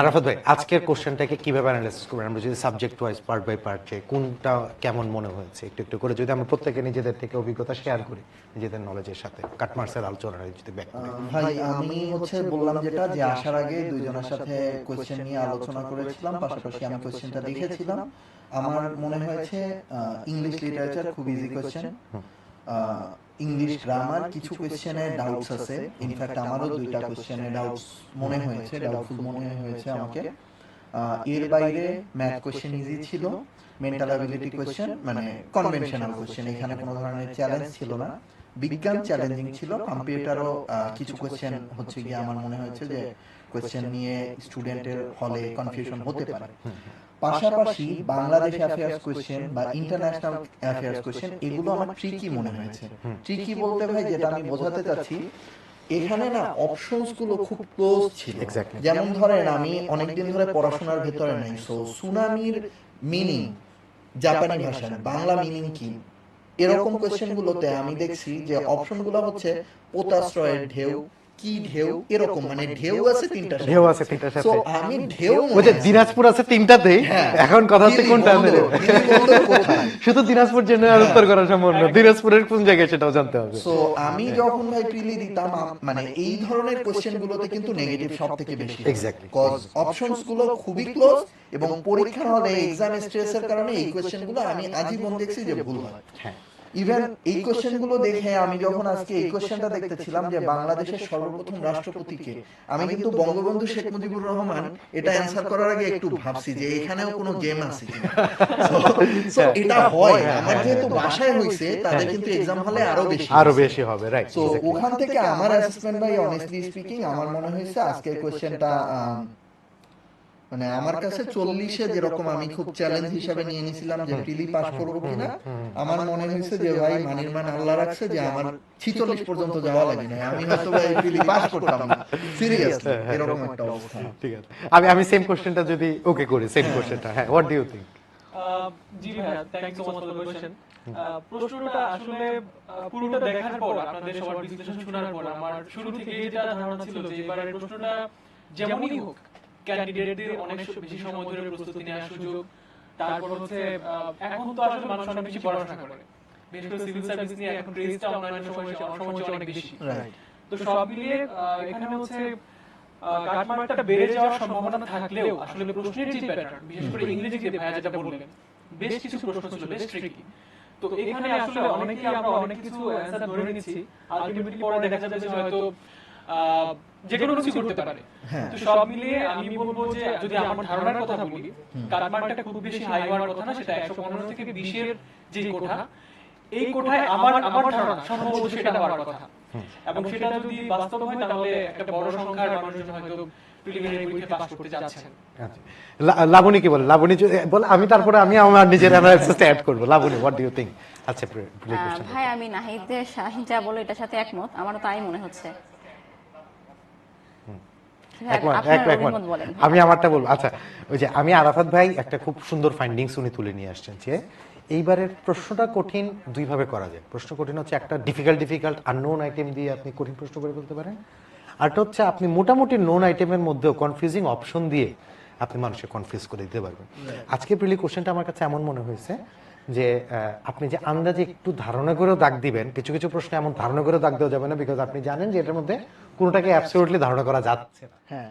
আরাফাত ভাই আজকের কোশ্চেনটাকে কীভাবে অ্যানালাইসিস করবেন? আমরা যদি subject wise part by part যে কোনটা কেমন মনে হয়েছে? একটু একটু করে যদি আমরা প্রত্যেকে নিজেদের থেকে অভিজ্ঞতা শেয়ার করি নিজেদের নলেজের সাথে কাটমার্সের আলোচনা যদি ব্যাক করি ভাই আমি হচ্ছে বললাম যেটা যে আসার আগে দুইজনের সাথে কোশ্চেন নিয়ে আলোচনা করেছিলাম পাশাপাশি আমি কোশ্চেনটা দেখেছিলাম আমার মনে হয়েছে ইংলিশ লিটারেচার খুব ইজি কোশ্চেন ইংলিশ গ্রামার কিছু কোশ্চেনে ডাউটস আছে। ইনফ্যাক্ট আমারও দুইটা কোশ্চেনে ডাউটস মনে হয়েছে ডাউটফুল মনে হয়েছে আমাকে। এর বাইরে ম্যাথ কোশ্চেন ইজি ছিল মেন্টাল অ্যাবিলিটি কোশ্চেন মানে কনভেনশনাল কোশ্চেন এখানে কোনো ধরনের চ্যালেঞ্জ ছিল না। বিজ্ঞান চ্যালেঞ্জিং ছিল কম্পিউটারও কিছু কোশ্চেন হচ্ছে গিয়ে আমার মনে হয়েছে যে কোশ্চেন নিয়ে স্টুডেন্টের হলে কনফিউশন হতে পারে। পাশাপাশি বাংলাদেশ অ্যাফেয়ার্স কোশ্চেন বা ইন্টারন্যাশনাল অ্যাফেয়ার্স কোশ্চেন এগুলো আমার ট্রিকি মনে হয়েছে। ট্রিকি বলতে ভাই যেটা আমি বোঝাতে চাচ্ছি এখানে না অপশনসগুলো খুব ক্লোজ ছিল। যেমন ধরেন আমি অনেকদিন ধরে পড়াশোনার ভেতরে নাই। সো সুনামির মিনিং জাপানি ভাষায় বাংলা মিনিং কি? এরকম কোশ্চেন গুলোতে আমি দেখছি যে অপশনগুলো হচ্ছে পোতাশ্রয়ের ঢেউ। কি ঢেউ এরকম মানে ঢেউ আছে তিনটা ঢেউ আছে তিনটার সাথে। আমি ঢেউ ওই যে দিনাজপুর আছে তিনটাতেই হ্যাঁ। এখন কথা হচ্ছে কোনটা আমাদের? শুধু দিনাজপুর জেনারেল উত্তর করা সম্ভব না দিনাজপুরের কোন জায়গায় সেটাও জানতে হবে সো আমি যখন ভাই প্রিলি দিতাম মানে এই ধরনের কোশ্চেন গুলোতে কিন্তু নেগেটিভ সব থেকে বেশি Exactly. কজ অপশনসগুলো খুবই ক্লোজ এবং পরীক্ষার হলে এক্সাম স্ট্রেসের কারণে এই কোশ্চেনগুলো আমি আজীবন দেখছি যে ভুল হয় হ্যাঁ ইভেন এই দেখে আমি যখন আজকে এই কোশ্চেনটা দেখতেছিলাম যে বাংলাদেশের সর্বপ্রথম রাষ্ট্রপতিকে আমি কিন্তু বঙ্গবন্ধু শেখ মুজিবুর রহমান এটা অ্যান্সার করার আগে একটু ভাবছি যে এখানেও কোনো গেম আছে এটা হয় আমার যেহেতু বাসায় হইছে তাদের কিন্তু এক্সাম হলে আরও বেশি আরও বেশি হবে রাইট তো ওখান থেকে আমার অ্যাসেসমেন্ট ভাই অনেস্টলি স্পিকিং আমার মনে হয়েছে আজকের কোশ্চেনটা মানে আমার কাছে চল্লিশে যেরকম আমি খুব চ্যালেঞ্জ হিসাবে নিয়ে নিয়েছিলাম যে প্রিলি পাস করব কিনা। আমার মনে হয়েছে যে ভাই মানির মান আল্লাহ রাখছে যে আমার ছিচল্লিশ পর্যন্ত যাওয়া লাগে না। আমি হয়তো ভাই প্রিলি পাস করতাম না সিরিয়াসলি এরকম একটা অবস্থা। ঠিক আছে। আমি আমি সেম কোশ্চেনটা যদি ওকে করি সেম কোশ্চেনটা হ্যাঁ হোয়াট ডু ইউ থিংক জি ভাইয়া thank so much for the question প্রশ্নটা আসলে পুরোটা দেখার পর আপনাদের সবার বিশ্লেষণ শোনার পর আমার শুরু থেকে যেটা ধারণা ছিল যে এবারের প্রশ্নটা যেমনই হোক ক্যান্ডিডেটদের অনেক বেশি সময় ধরে প্রস্তুতি নেওয়ার সুযোগ। তারপর হচ্ছে এখন তো আসলে মানুষ অনেক বেশি পড়াশোনা করে। বিশেষ করে সিভিল সার্ভিস নিয়ে এখন ক্রেজটা অনলাইন সময় সময় অনেক বেশি। তো সব মিলিয়ে এখানে হচ্ছে কাটমার্কটা বেড়ে যাওয়ার সম্ভাবনা থাকলেও আসলে প্রশ্নের যে প্যাটার্ন বিশেষ করে ইংরেজিতে ভাইয়া যেটা বললেন বেশ কিছু প্রশ্ন ছিল বেশ ট্রিকি তো এখানে আসলে অনেকেই আমরা অনেক কিছু অ্যান্সার ধরে নিয়েছি আলটিমেটলি পরে দেখা যাবে যে হয়তো যে কোনো কিছু করতে পারে। হ্যাঁ। তো সব মিলিয়ে আমি বলব যে যদি আমার ধারণার কথা বলি খুব বেশি হাই হওয়ার কথা না সেটা একশো পনেরো থেকে বিশের যে কোঠা এই কোঠায় আমার আমার ধারণা সম্ভবত সেটা হওয়ার কথা। এবং সেটা যদি বাস্তব হয় তাহলে একটা বড় সংখ্যার মানুষজন হয়তো আচ্ছা। লাবণী কি বলে? লাবণী যদি- বলে আমি তারপরে আমি আমার নিজের অ্যানালাইসিসটা অ্যাড করব। Laboni what do you think আচ্ছা। ভাই আমি নাহিদের শাহিন যা বলে এটার সাথে একমত। আমারও তাই মনে হচ্ছে ভাই, একমত আপনার এক- একমত অভিমত বলেন আমি আমারটা বলব। আচ্ছা ওই যে আমি আরাফাত ভাই একটা খুব সুন্দর ফাইন্ডিংস উনি তুলে নিয়ে আসছেন যে এইবারের প্রশ্নটা কঠিন দুইভাবে করা যায়। প্রশ্ন কঠিন হচ্ছে একটা ডিফিকাল্ট ডিফিকাল্ট আর নোন আইটেম দিয়ে আপনি কঠিন প্রশ্ন করে ফেলতে পারেন। আরটা হচ্ছে আপনি মোটামুটি নোন আইটেমের মধ্যেও কনফিউজিং অপশন দিয়ে আপনি মানুষকে কনফিউজ করে দিতে পারবেন। আজকে প্রিলি কোশ্চেনটা আমার কাছে এমন মনে হয়েছে যে আপনি যে আন্দাজে একটু ধারণা করেও দাগ দিবেন কিছু কিছু প্রশ্নে এমন ধারণা করেও দাগ দেওয়া যাবে না বিকজ আপনি জানেন যে এটার মধ্যে কোনোটাকে অ্যাবসলিউটলি ধারণা করা যাচ্ছে না। হ্যাঁ।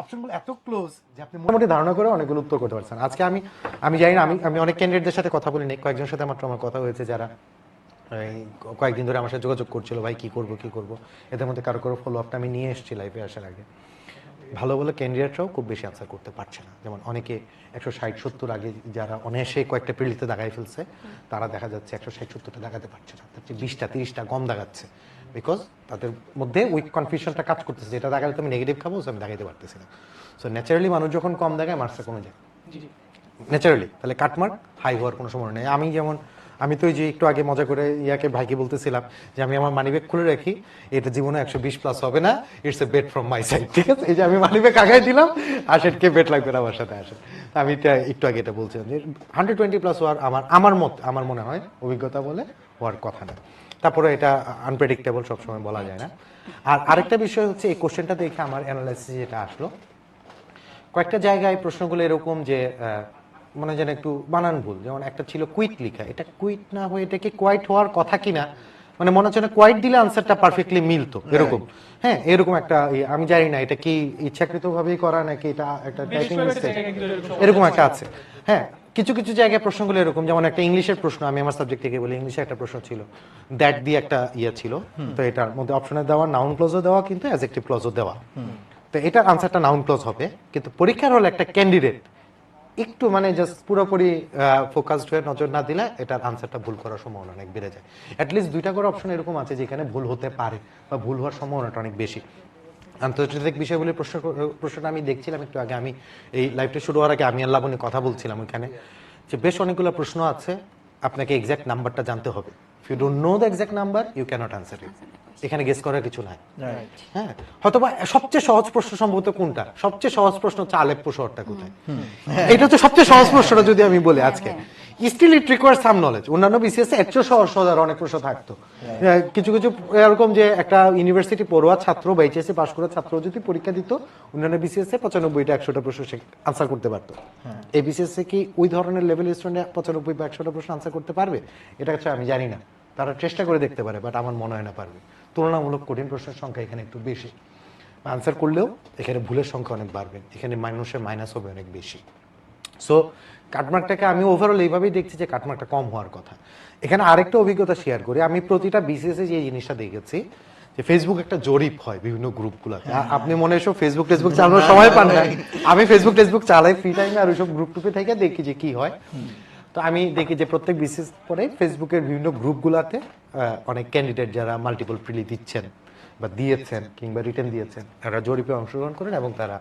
অপশনগুলো এত ক্লোজ যে আপনি মোটামুটি ধারণা করে অনেকগুলো উত্তর করতে পারছেন। আজকে আমি আমি জানি না আমি আমি অনেক ক্যান্ডিডেটদের সাথে কথা বলিনি কয়েকজনের সাথে মাত্র আমার কথা হয়েছে যারা কয়েকদিন ধরে আমার সাথে যোগাযোগ করছিল ভাই কি করব কি করব? এদের মধ্যে কারও কারও ফলো আপটা আমি নিয়ে এসেছি লাইফে আসার আগে। ভালো ভালো ক্যান্ডিডেটরাও খুব বেশি আনসার করতে পারছে না। যেমন অনেকে একশো ষাট সত্তর আগে যারা অনায়াসে কয়েকটা পিলিতে দাগাই ফেলছে তারা দেখা যাচ্ছে একশো ষাট সত্তরটা দাগাতে পারছে না। তার চেয়ে বিশটা তিরিশটা কম দাগাচ্ছে। বিকজ তাদের মধ্যে ওই কনফিউশনটা কাজ করতেছে। যেটা দাগালে তো আমি নেগেটিভ খাব আমি দাগাইতে পারতেছি না। সো ন্যাচারালি মানুষ যখন কম দাগায় মার্কসটা কমে যায়। ন্যাচারালি তাহলে কাটমার্ক হাই হওয়ার কোনো সময় নেই। আমি যেমন আমি তো ওই যে একটু আগে মজা করে ইয়াকে ভাইকে বলতেছিলাম যে আমি আমার মানিব্যাগ খুলে রাখি, এটা জীবনে একশো বিশ প্লাস হবে না it's a bet from my side ঠিক আছে? এই যে আমি মানিব্যাগ আগাই দিলাম আশেটকে বেট লাগবে না আমার সাথে আসেন আমি এটা একটু আগে এটা বলছিলাম যে হান্ড্রেড টোয়েন্টি প্লাস হওয়ার আমার আমার মত, আমার মনে হয়, অভিজ্ঞতা বলে হওয়ার কথা না। তারপরে এটা আনপ্রেডিক্টেবল সবসময় বলা যায় না। আর আরেকটা বিষয় হচ্ছে এই কোশ্চেনটা দেখে আমার অ্যানালাইসিস যেটা আসলো, কয়েকটা জায়গায় প্রশ্নগুলো এরকম যে মনে হয় যেন একটু বানান ভুল যেমন একটা ছিল কুইট লেখা। এটা কুইট না হয়ে এটাকে কোয়াইট হওয়ার কথা কিনা? মানে মনে হচ্ছে না কোয়াইট দিলে আনসারটা পারফেক্টলি মিলতো এরকম। হ্যাঁ এরকম একটা ইয়ে, আমি জানি না এটা কি ইচ্ছাকৃত ভাবেই করা নাকি এটা একটা টাইপিং মিস্টেক এরকম একটা আছে। হ্যাঁ কিছু কিছু জায়গায় প্রশ্নগুলো এরকম যেমন একটা ইংলিশের প্রশ্ন আমি আমার সাবজেক্ট থেকে বলি ইংলিশে একটা প্রশ্ন ছিল। দ্যাট দিয়ে একটা ইয়ে ছিল। তো এটার মধ্যে অপশনে দেওয়া নাউন ক্লজও দেওয়া কিন্তু অ্যাজেক্টিভ ক্লজও দেওয়া। তো এটার আনসারটা নাউন ক্লজ হবে কিন্তু পরীক্ষার হলে একটা ক্যান্ডিডেট একটু মানে জাস্ট পুরোপুরি ফোকাসড হয়ে নজর না দিলে এটার আনসারটা ভুল করার সম্ভাবনা অনেক বেড়ে যায়। অ্যাটলিস্ট দুইটা করে অপশন এরকম আছে যেখানে ভুল হতে পারে বা ভুল হওয়ার সম্ভাবনাটা অনেক বেশি। আন্তর্জাতিক বিষয়গুলির প্রশ্ন প্রশ্নটা আমি দেখছিলাম, একটু আগে আমি এই লাইভটা শুরু হওয়ার আগে আমি আল্লাহ কথা বলছিলাম ওইখানে। যে বেশ অনেকগুলো প্রশ্ন আছে, আপনাকে এক্স্যাক্ট নাম্বারটা জানতে হবে। If you don't know the exact number you can't answer it এখানে গেস করার কিছু নাই। হ্যাঁ? হয়তোবা সবচেয়ে সহজ প্রশ্ন সম্ভবত কোনটা? সবচেয়ে সহজ প্রশ্ন হচ্ছে আলেপ্পো শহরটা কোথায়? এটা হচ্ছে সবচেয়ে সহজ প্রশ্নটা যদি আমি বলি আজকে। Still it require some knowledge অন্যান্য বিসিএস এর চেয়ে সহজ সহজ আর অনেক প্রশ্ন থাকতো। কিছু কিছু এরকম যে একটা ইউনিভার্সিটি পড়ুয়া ছাত্র বা এইচএসসি পাশ করা ছাত্র যদি পরীক্ষা দিত অন্যান্য বিসিএস এ পঁচানব্বইটা একশোটা প্রশ্ন সে আনসার করতে পারতো। এই বিসিএস এ কি ওই ধরনের লেভেল স্টুডেন্ট পঁচানব্বই বা একশোটা প্রশ্ন আনসার করতে পারবে? এটা হচ্ছে আমি জানি না। তারা চেষ্টা করে দেখতে পারে বাট আমার মনে হয় না পারবে। তুলনামূলক কঠিন প্রশ্নের সংখ্যা এখানে একটু বেশি। আনসার করলেও এখানে ভুলের সংখ্যা অনেক বাড়বে। এখানে মানুষের মাইনাস হবে অনেক বেশি। সো কাটমার্কটাকে আমি ওভারঅল এইভাবেই দেখছি যে কাটমার্কটা কম হওয়ার কথা। এখানে আরেকটা অভিজ্ঞতা শেয়ার করি। আমি প্রতিটা বিসিএস যে জিনিসটা দেখেছি, যে ফেসবুক একটা জরিপ হয় বিভিন্ন গ্রুপগুলোতে। আ- আপনি মনে এসো ফেসবুক টেসবুক চালানোর সময় পান না আমি ফেসবুক টেসবুক চালাই ফ্রি টাইমে আর ওইসব গ্রুপ টুপে থেকে দেখি যে কি হয়। তো আমি দেখি যে প্রত্যেক বিসিএস পরে ফেসবুকের বিভিন্ন গ্রুপগুলোতে অনেক ক্যান্ডিডেট যারা মাল্টিপল প্রিলি দিচ্ছেন বা দিয়েছেন কিংবা রিটার্ন দিয়েছেন তারা জরিপে অংশগ্রহণ করেন এবং তারা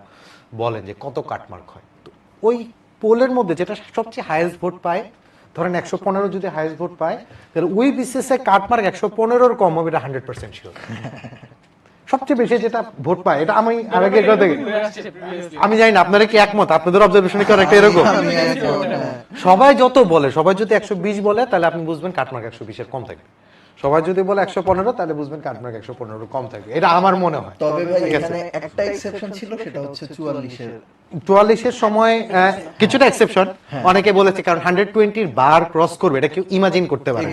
বলেন যে কত কাটমার্ক হয়। তো ওই পোলের মধ্যে যেটা সবচেয়ে হায়েস্ট ভোট পায় ধরেন একশো পনেরো যদি হায়েস্ট ভোট পায় তাহলে ওই বিসিএস এ কাটমার্ক একশো পনেরোর কম হবে এটা হান্ড্রেড পার্সেন্ট শিওর সবচেয়ে বেশি যেটা ভোট পায় এটা আমি আগে হয়ে আসছে previously। আমি জানি না আপনারা কি একমত? আপনাদের অবজারভেশন কি অনেকটা এরকম? হ্যাঁ। সবাই যত বলে সবাই যদি একশো বিশ বলে তাহলে আপনি বুঝবেন কাটমার্ক একশো বিশের কম থাকবে সবাই যদি বলে একশো পনেরো তাহলে বুঝবেন কাটমার্ক একশো পনেরো কম থাকবে এটা আমার মনে হয়। তবে ভাই এখানে একটা এক্সেপশন ছিল সেটা হচ্ছে চুয়াল্লিশের। চুয়াল্লিশের সময় কিছুটা এক্সেপশন অনেকে বলেছে কারণ হান্ড্রেড টোয়েন্টির বার ক্রস করবে এটা কেউ ইমাজিন করতে পারে।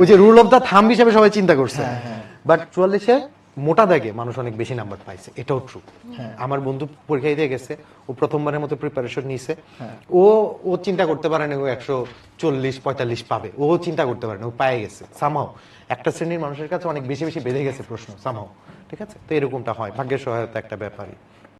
ওই যে রুল অফ দা থাম হিসেবে সবাই চিন্তা করছে। হ্যাঁ, হ্যাঁ। বাট চুয়াল্লিশে মোটা দাগে মানুষ অনেক বেশি নাম্বার পাইছে এটাও ট্রু হ্যাঁ। আমার বন্ধু পরীক্ষা দিয়ে গেছে ও প্রথমবারের মতো প্রিপারেশন নিছে। হ্যাঁ। ও ও চিন্তা করতে পারে না ও একশো চল্লিশ পঁয়তাল্লিশ পাবে ও চিন্তা করতে পারে না ও পায়ে গেছে সামাও একটা শ্রেণির মানুষের কাছে অনেক বেশি বেশি বেঁধে গেছে প্রশ্ন সামাও ঠিক আছে? তো এরকমটা হয় ভাগ্যের সহায়তা একটা ব্যাপারই।